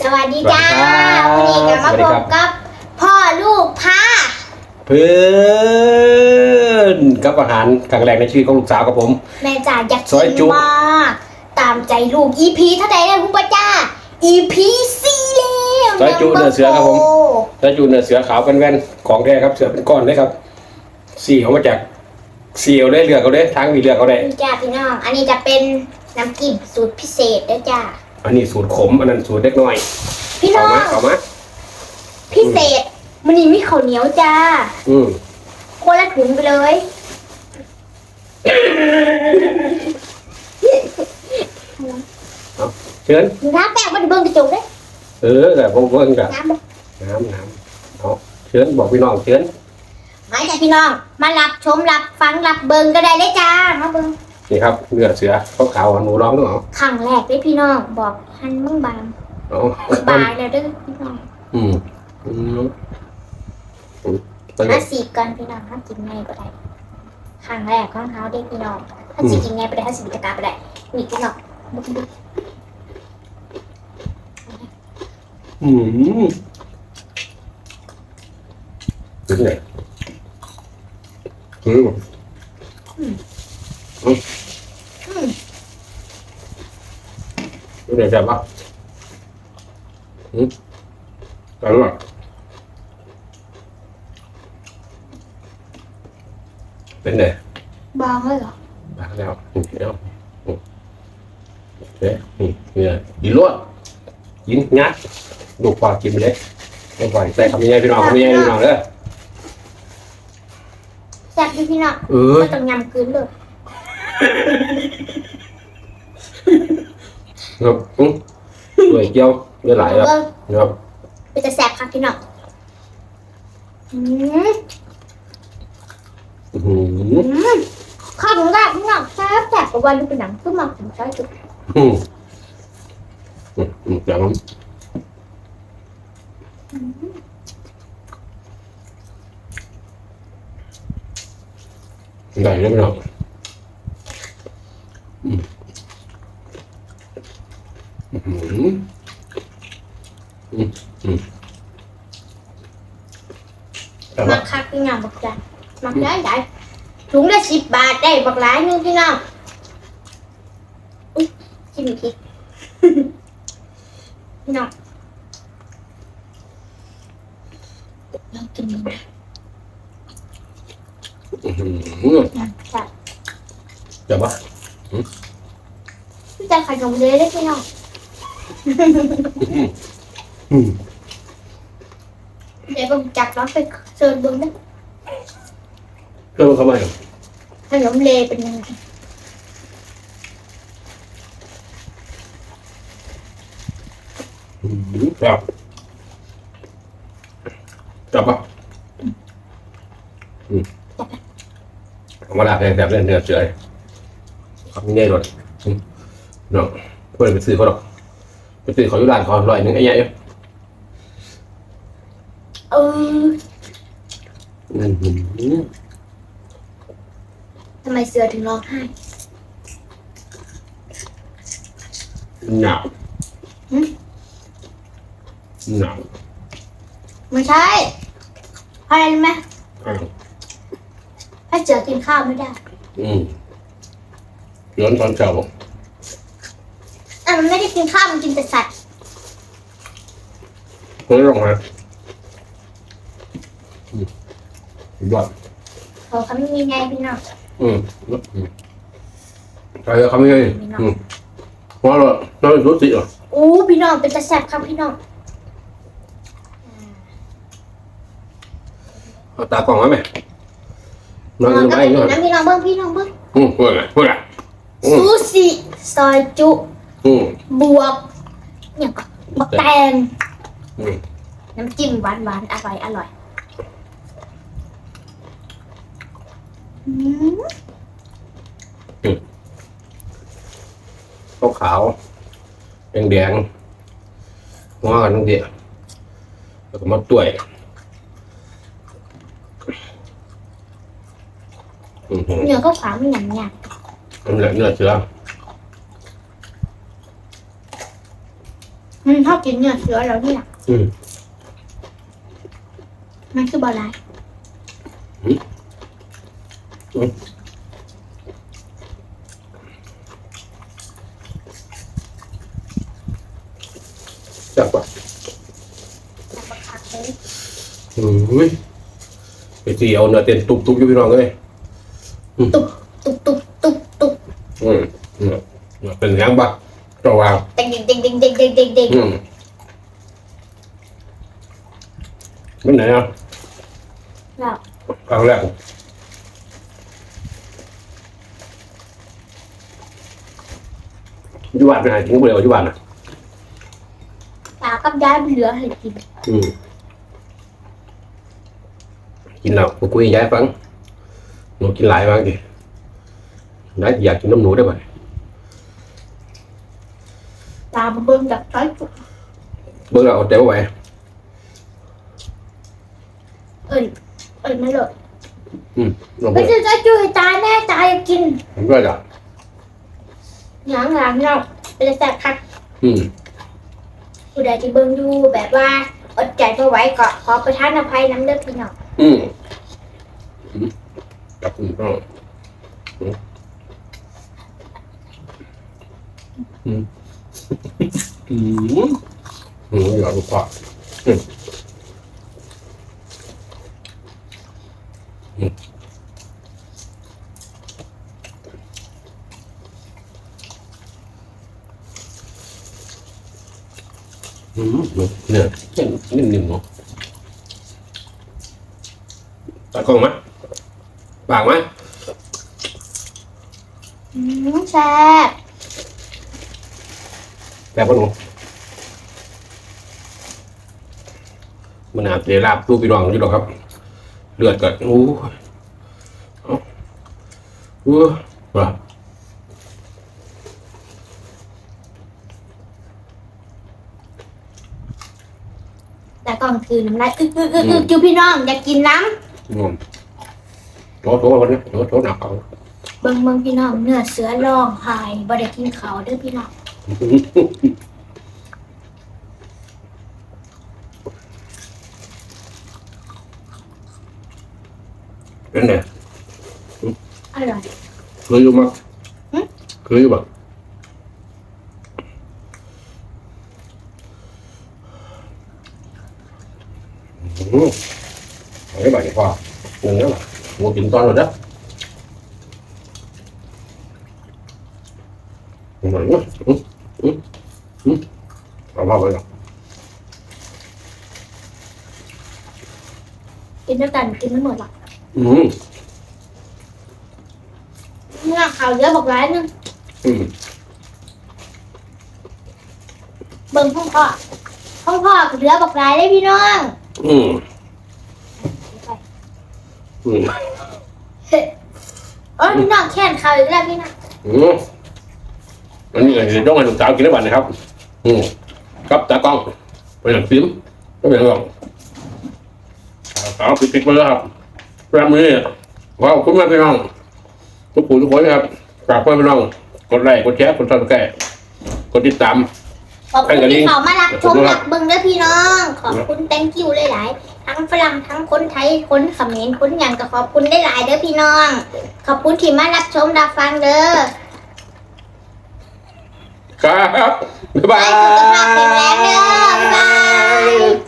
สวัสดีจ้าสวัวันสดีนี้ครัก็บมาสวัสดีพครับบกับพ่อลูกพาเพื่อนกับอาหารครั้งแรกในชีวิตของลูกสาวกับผม แม่จ๋าอยากซอยกินจุมากตามใจลูก EP เท่าไหร่นะคุณป้าจ้า EP สี่แล้วซอยจุ Number เนื้อเสือครับผม four แล้วจูเนื้อเสือขาวเป็นแว่นของแท้ครับเสือเป็นก้อนเลยครับสีเขามาจากสีเอาได้เลือกเอาได้ทางมีเลือกเอาได้นี่จ้าพี่น้อง อันนี้จะเป็นน้ำจิ้มสูตรพิเศษนะจ้า อันนี้สูตรขม อันนั้นสูตรเล็กน้อยพี่น้เอาองมาเอามาพิเศษมันนี้มีข้าวเหนียวจ้าอืมคนละถุงไปเลยเชิญน้ำแป้งมันเบิ่งกระจกเด้เออแต่ผมเพิ่งกับน้ำบ่น้ำน้ำเอาเชิญบอกพี่น้องเชิญมาจ้ะพี่น้อง มารับชมรับฟังรับเบิ่งก็ได้เลยจ้า มาเบิ่ง นี่ครับเนื้อเสือขาวๆหนูร้องด้วยเหรอครั้งแรกเลยพี่น้องบอกหันมึงบางเอาบายแล้วเด้อพี่น้องอืมอืมอืมไปเลถ้ายสีก่อนพี่น้องถ้ากินไงก็ได้ครั้งแรกของเขาเด้อพี่น้องถ้าสิกินไงไปได้ถ้าสิบิตกาไปได้นี่พี่น้องเบิ่งดูอืมเป็นไงอืมอืม เป็นไงแซ่บปะอืมอร่อยเป็นไงบางเลยเหรอปากแล้วนี่เดี๋ยวอืมเอ๊ะนี่เนี่ยดีรวดยินงัดลูกปลากินไปเลยไม่ปล่อยใส่คำยังไงพี่น้องคำยังไงพี่น้องเด้อแซ่บดิพี่น้องเออก็ต้องยำกลืนเลย ครับอืมด้วยเกี๊ยวด้วยหลายครับเบิ่งครับเป็นจะแซ่บครับพี่น้องอืมอื้อหืออืมข้าวของแรกพี่น้องแซ่บแซ่บกว่าวันดูเป็นหนังขึ้นมาถึงใช้จุดอืมอืมอืมจังได้แล้วพี่น้องอืมอื้อหืออื มอืมแต่มาว่าคักพี่น้องบอกจ้ะมาได้ได้ถุงละสิบบาทได้บักหลายหนึงพี่น้องอุ้ยชิมอีกทีพี่น้องลองกินดูนะอื้อหือจ้ะแต่ว่าพี่จะขนมเลยได้พี่น้อง อืมเดี๋ยวผมจับแล้วไปเชิญเบิ้งนะเพิ่มเข้ามาอีกขนมเลเป็นยังไงอืมครับจับปะอืมเอามาลากให้แบบเล่นเนื้อเฉยทำง่ายๆหน่อยอืมเนาะเพื่อนไปซื้อเขาหรอกไปซื้อเขาอยู่ร้านเขาอร่อยหนึงไอ้เหี้ย เอออืมอืมทำไมเสือถึงร้องไห้ หนาวหึ หนาวไม่ใช่เพราะอะไรรู้ไหมอ้าวถ้าเสือกินข้าวไม่ได้อืมย้อนตอนเช้าอะมันไม่ได้กินข้าวมันกินแต่สัตว์เฮ้ยลงมาอืม ยอดเขาเขาไม่มีไงพี่น้องอืมอืมใช่เขาไม่ให้อืมเพราะเราเราเป็นรู้สิเหรออู้พี่น้องเป็นแต่แซ่บครับพี่น้องเอาตากล่องไว้ไหมนอนน้องกันก็ไหมไปนอนน้ำพี่น้องเบิ้งพี่น้องเบิ้งอืมพูดอะไรพูดอะไรอืมซูชิซอยจุอืมบวกเนี่ยก็บักแตงอืมน้ำจิ้มหวานหวานๆอร่อยอร่อยอืม ขาวขาวแดงแดงๆงอกันทั้งเดียวแล้วก็มาต้วยอืมเนื้อก็ขวางไม่หนังเนี่ยนั่นแหละเนื้อเสืออืมชอบกินเนื้อเสือแล้วเนี่ยอืมมันคือบอลาย จับป่ะแต่บักคักเลยอืมอุ้ยไปตีเอาเนื้อเต็นตุบตุบอยู่พี่น้องเลยตุบตุบตุบตุบตุบอืมอืมเป็นยังบ้าเจ้าวางเด็กเด็กเด็กเด็กเด็กเด็กเด็กอืมมันไหนอะแล้วครั้งแรก ยุบานไปไหนทิ้งไปเลยอยุบานอะ ตากับยายเหลือให้กินอืมกินแล้วมาคุยให้ยายฟังหนูกินหลายบ้างดินายอยากกินน้ำหนูได้ป่ะตาเบิ่งจากต้อยจุกเบิ่งแล้วเอาแต่ว่าไหวเอ้ยเอ้ยไม่เลยลองไม่เบิ่งใช่จะจุยตาแน่ตาอยากกินผมก็จะ หยังหลังเราเป็นแสบคักอืมผู้ใดที่เบิ่งดูแบบว่าอดใจไม่ไหวก็ขอประทานอภัยน้ำเด้อพี่น้องอืมอืมจับอืมก็อืมอืมอืมอืมอยากรู้ว่าอืมอืมอืม เนี่ยนิ่มๆเนาะตากล้องไหมปากไหมอืมแซ่บแต่พ่อหนูมันอาจจะลาบลูกพี่รองอยู่หรอกครับ เลือดก็โอ้ยเอาโอ้ยว่ แต่ก่อนคือน้ำลายอึกอึกอึกอึกอยู่พี่น้องอยากกินน้งงโถโถคนนี้โถโถหนักเขาำเบิ่งเบิ่งพี่น้องเนื้อเสือร้องไห้บ่ได้กินข้าวเด้อพี่น้องเป็นไงอร่อยเคยอยู่มั้งหึเคยอยู่บ้าง อืมเอาไว้บ่ายพ่อหนึ่งแล้วล่ะหัวกินตอนหมดแล้วอืมอืมอืมอืมอืมเอาพ่อไปก่อนกินด้วยกันกินไม่หมดหรอกอืมเนื้อข้าวเยอะบอกร้ายนึงอืมเบิ่งห้องพ่อห้องพ่อก็เหลือบอกร้ายได้พี่น้อง อืมอืมโอ้ยพี่น้องแค่นข้าวอีกแล้วพี่น้องอืมอันนี้ก็ต้องให้ลูกสาวกินได้บ้างนะครับ อืมครับตากล้องไปหนังฟิล์มก็เป็นเรื่องเอาปิดๆไปแล้วครับแรมนี้ว้าวคุณแม่พี่น้อง ทุกผู้ทุกคนนะครับฝากเพื่อนพี่น้อง กดไลค์กดแชร์กดซับสไครต์กดติดตาม ขอบคุณให้กันที่ดีเขามารับชมขอบคุณครัรับกเบิ่งเด้อพี่น้อง ขอบคุณ thank you หลายๆ ทั้งฝรั่งทั้งคนไทย คนเขมรคนอย่างก็ขอบคุณได้หลายเด้อพี่น้อง ขอบคุณที่มารับชมรับฟังเด้อครับ บ๊ายบาไสุขภาพแข็งแรงเด้อบ๊ายบาย